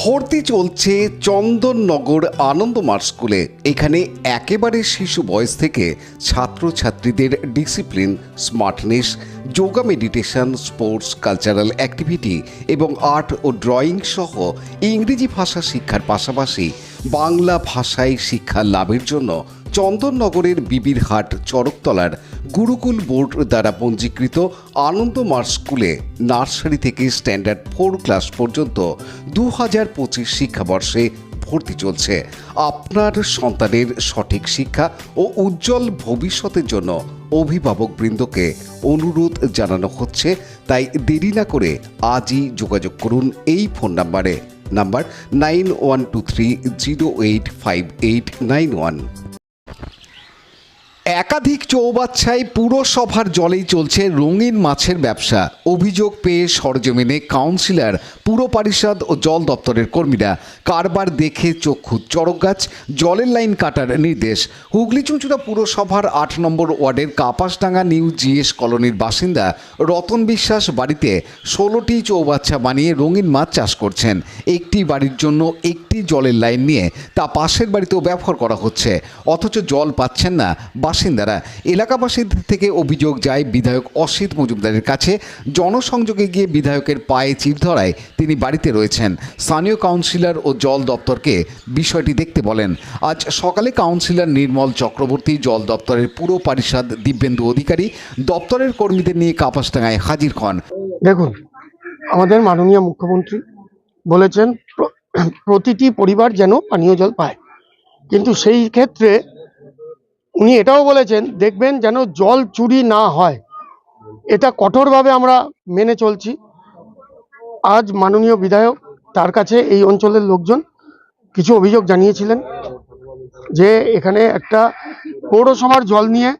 ভর্তি চলছে চন্দননগর আনন্দমার স্কুলে। এখানে একেবারে শিশু বয়স থেকে ছাত্রছাত্রীদের discipline, smartness, yoga meditation, sports, cultural activity এবং আর্ট ও ড্রয়িং সহ ইংরেজি ভাষা শিক্ষার পাশাপাশি বাংলা ভাষায় শিক্ষা লাভের জন্য চন্দননগরের বিবিরহাট চরকতলার গুরুকুল বোর্ড দ্বারা পঞ্জীকৃত আনন্দমার স্কুলে নার্সারি থেকে স্ট্যান্ডার্ড ফোর ক্লাস পর্যন্ত দু হাজার পঁচিশ শিক্ষাবর্ষে ভর্তি চলছে। আপনার সন্তানের সঠিক শিক্ষা ও উজ্জ্বল ভবিষ্যতের জন্য অভিভাবক বৃন্দকে অনুরোধ জানানো হচ্ছে, তাই দেরি না করে আজই যোগাযোগ করুন এই ফোন নাম্বারে। Number nine one two three zero eight five eight nine one একাধিক চৌবাচ্চায় পুরসভার জলেই চলছে রঙিন মাছের ব্যবসা। অভিযোগ পেয়ে সরজমিনে কাউন্সিলর, পুর পরিষদ ও জল দপ্তরের কর্মীরা কারবার দেখে চক্ষু চড়ক গাছ, জলের লাইন কাটার নির্দেশ। হুগলি চুঁচুড়া পুরসভার আট নম্বর ওয়ার্ডের কাপাসডাঙ্গা নিউ জিএস কলোনির বাসিন্দা রতন বিশ্বাস বাড়িতে ষোলোটি চৌবাচ্চা বানিয়ে রঙিন মাছ চাষ করছেন। একটি বাড়ির জন্য একটি জলের লাইন নিয়ে তা পাশের বাড়িতেও ব্যবহার করা হচ্ছে। অথচ জল পাচ্ছেন না বাসিন্দারা এলাকাবাসীদের থেকে অভিযোগ যায়, বিধায়ক অসিত মজুমদারের কাছে জনসংযোগে গিয়ে বিধায়কের পায়ে চির ধরায় তিনি বাড়িতে রয়েছেন। স্থানীয় কাউন্সিলর ও জল দপ্তরকে বিষয়টি দেখতে বলেন, আজ সকালে কাউন্সিলর নির্মল চক্রবর্তী, জল দপ্তরের পুরো পরিষদ দিব্যেন্দু অধিকারী, দপ্তরের কর্মীদের নিয়ে কাপাসডাঙ্গায় হাজির হন। দেখুন, আমাদের মাননীয় মুখ্যমন্ত্রী বলেছেন, প্রতিটি পরিবার যেন পানীয় জল পায়। কিন্তু সেই ক্ষেত্রে উনি এটাও বলেছেন, দেখবেন যেন জল চুরি না হয়। এটা কঠোরভাবে আমরা মেনে চলছি। আজ মাননীয় বিধায়ক তার কাছে এই অঞ্চলের লোকজন কিছু অভিযোগ জানিয়েছিলেন যে এখানে একটা পৌরসভার জল নিয়ে,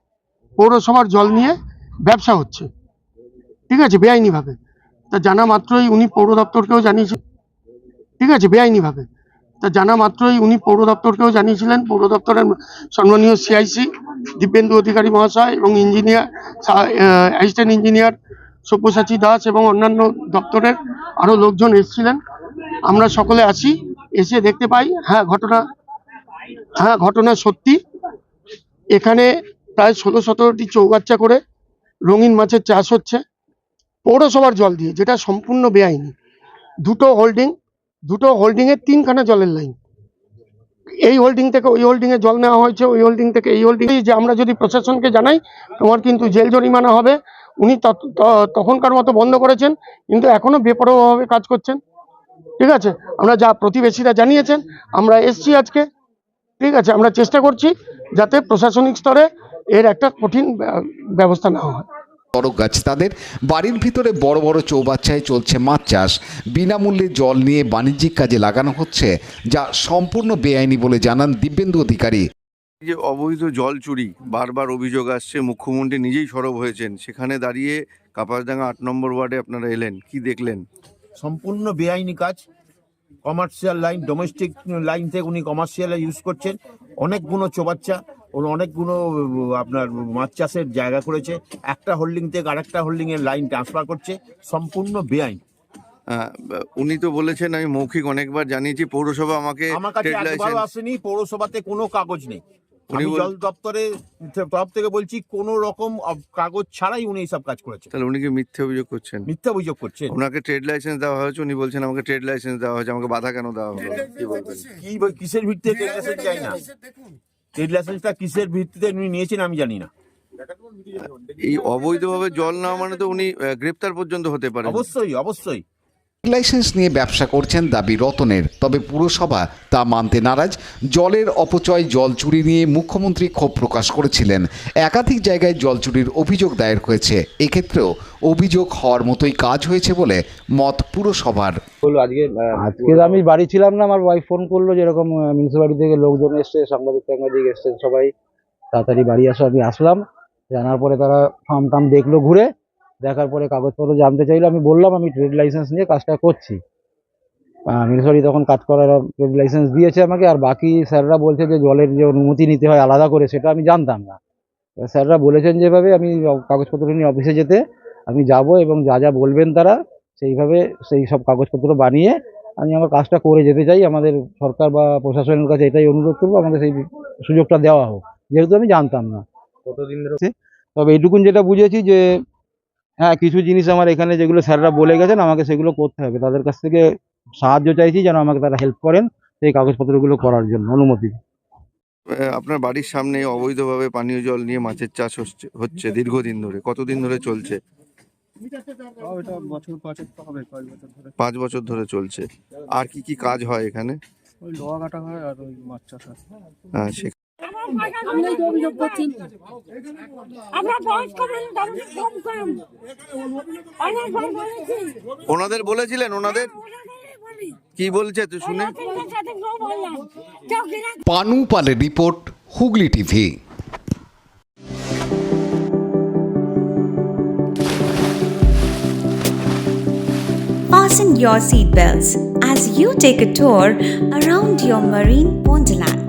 পৌরসভার জল নিয়ে ব্যবসা হচ্ছে। ঠিক আছে, বেআইনিভাবে। তা জানা মাত্রই উনি পৌর দপ্তরকেও জানিয়েছেন ঠিক আছে, বেআইনিভাবে। তা জানা মাত্রই উনি পৌর দপ্তরকেও জানিয়েছিলেন। পৌর দপ্তরের সম্মানীয় সিআইসি দিব্যেন্দু অধিকারী মহাশয় এবং engineer assistant engineer Sabyasachi Das এবং অন্যান্য দপ্তরের আরও লোকজন এসেছিলেন। আমরা সকলে আসি এসে দেখতে পাই হ্যাঁ ঘটনা হ্যাঁ ঘটনা সত্যি। এখানে প্রায় ষোলো সতেরোটি চৌবাচ্চা করে রঙিন মাছের চাষ হচ্ছে। পৌরসভার জল দিয়ে, যেটা সম্পূর্ণ বেআইনি। দুটো হোল্ডিং দুটো হোল্ডিংয়ে তিনখানা জলের লাইন এই হোল্ডিং থেকে ওই হোল্ডিংয়ে জল নেওয়া হয়েছে, ওই হোল্ডিং থেকে এই হোল্ডিং যে আমরা যদি প্রশাসনকে জানাই, তোমার কিন্তু জেল জরিমানা হবে। উনি তখনকার মতো বন্ধ করেছেন, কিন্তু এখনও বেপরোয়াভাবে কাজ করছেন। ঠিক আছে? আমরা যা প্রতিবেশীরা জানিয়েছেন, আমরা এসছি আজকে। ঠিক আছে? আমরা চেষ্টা করছি যাতে প্রশাসনিক স্তরে এর একটা কঠিন ব্যবস্থা নেওয়া হয়। চড়ক গাছ তাদের। বাড়ির ভিতরে বড় বড় চৌবাচ্চায় চলছে মাছ চাষ। বিনামূল্যে জল নিয়ে বাণিজ্যিক কাজে লাগানো হচ্ছে যা সম্পূর্ণ বেআইনি বলে জানান দিব্যেন্দু অধিকারী। যে অবৈধ জল চুরি বারবার অভিযোগ আসছে মুখ্যমন্ত্রী নিজেই সরব হয়েছেন। সেখানে দাঁড়িয়ে কাপাসডাঙ্গা আট নম্বর ওয়ার্ডে আপনারা এলেন কি দেখলেন? সম্পূর্ণ বেআইনি কাজ। কমার্শিয়াল লাইন ডোমেস্টিক লাইন থেকে উনি কমার্শিয়াল ইউজ করছেন। অনেকগুলো চোবাচ্চা ওর অনেকগুলো আপনার মাছ চাষের জায়গা করেছে। একটা হোল্ডিং থেকে আরেকটা হোল্ডিং এর লাইন ট্রান্সফার করছে সম্পূর্ণ বেআইন উনি তো বলেছেন আমি মৌখিক অনেকবার জানিয়েছি পৌরসভা আমাকে আমার কাছে একবারও আসেনি পৌরসভাতে কোনো কাগজ নেই। উনি আমি জল দপ্তরে তরফ থেকে বলছি কোনো রকম কাগজ ছাড়াই উনি এইসব কাজ করেছেন। তাহলে উনি কি মিথ্যে অভিযোগ করছেন? মিথ্যা অভিযোগ করছেন। ওনাকে ট্রেড লাইসেন্স দেওয়া হয়েছে উনি বলছেন আমাকে ট্রেড লাইসেন্স দেওয়া হয়েছে আমাকে বাধা কেন দেওয়া হলো? কি বলবেন কি কিসের ভিত্তিতে ট্রেড লাইসেন্স চাই না। ট্রেড লাইসেন্সটা কিসের ভিত্তিতে উনি নিয়েছেন আমি জানি না। এই অবৈধভাবে জল না মানে তো উনি গ্রেপ্তার পর্যন্ত হতে পারে অবশ্যই অবশ্যই। লাইসেন্স নিয়ে ব্যবসা করছেন দাবি রতনের। তবে পুরসভা তা মানতে নারাজ। জলের অপচয় জল চুরি নিয়ে মুখ্যমন্ত্রী ক্ষোভ প্রকাশ করেছিলেন। একাধিক জায়গায় জল চুরির অভিযোগ দায়ের হয়েছে। এক্ষেত্রেও অভিযোগ হওয়ার মতোই কাজ হয়েছে বলে মত পুরসভার। আজকে আজকে আমি বাড়ি ছিলাম না আমার ওয়াইফ ফোন করল যেরকম মিউনিসিপালিটি থেকে লোকজন এসছে সাংবাদিক টাংবাদিক এসছেন সবাই। তাড়াতাড়ি বাড়ি আসো আমি আসলাম। জানার পরে তারা ফার্ম টার্ম দেখল ঘুরে দেখার পরে কাগজপত্র জানতে চাইলো আমি বললাম আমি ট্রেড লাইসেন্স নিয়ে কাজটা করছি। মিউনিসিপালিটি তখন কাজ করার ট্রেড লাইসেন্স দিয়েছে আমাকে আর বাকি স্যাররা বলছে যে জলের যে অনুমতি নিতে হয় আলাদা করে সেটা আমি জানতাম না। স্যাররা বলেছেন যেভাবে আমি কাগজপত্র নিয়ে অফিসে যেতে আমি যাব এবং যা যা বলবেন তারা সেইভাবে সেই সব কাগজপত্র বানিয়ে আমি আমার কাজটা করে যেতে চাই। আমাদের সরকার বা প্রশাসনের কাছে এটাই অনুরোধ করব আমাকে সেই সুযোগটা দেওয়া হোক। যেহেতু আমি জানতাম না। কতদিন ধরে তবে এইটুকুন যেটা বুঝেছি যে হ্যাঁ কিছু জিনিস আমার এখানে যেগুলো স্যাররা বলে গেছেন আমাকে সেগুলো করতে হবে। তাদের কাছ থেকে সাহায্য চাইছি যেন আমাকে তারা হেল্প করেন সেই কাগজপত্রগুলো করার জন্য। অনুমতি আপনার বাড়ির সামনে অবৈধভাবে পানীয় জল নিয়ে মাছের চাষ হচ্ছে হচ্ছে দীর্ঘদিন ধরে। কতদিন ধরে চলছে? তাও এটা বছর পাঁচেক তো হবে কয়েক বছর ধরে পাঁচ বছর ধরে চলছে। আর কি কি কাজ হয় এখানে? ওই লোহা কাটা হয় আর ওই মাছ চাষ হয়। আমরা তো অভিযোগ করছি। আমরা বয়স্ক মানুষ আমাদের কম কম অনেকবার বলেছি। ওনাদের বলেছিলেন ওনাদের? কি বলছে তুই শুনে? পানু পালের report Hooghly TV. Fasten your seatbelts as you take a tour around your marine wonderland.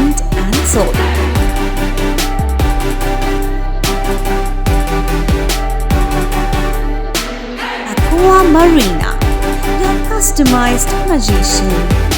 Optimized Magician.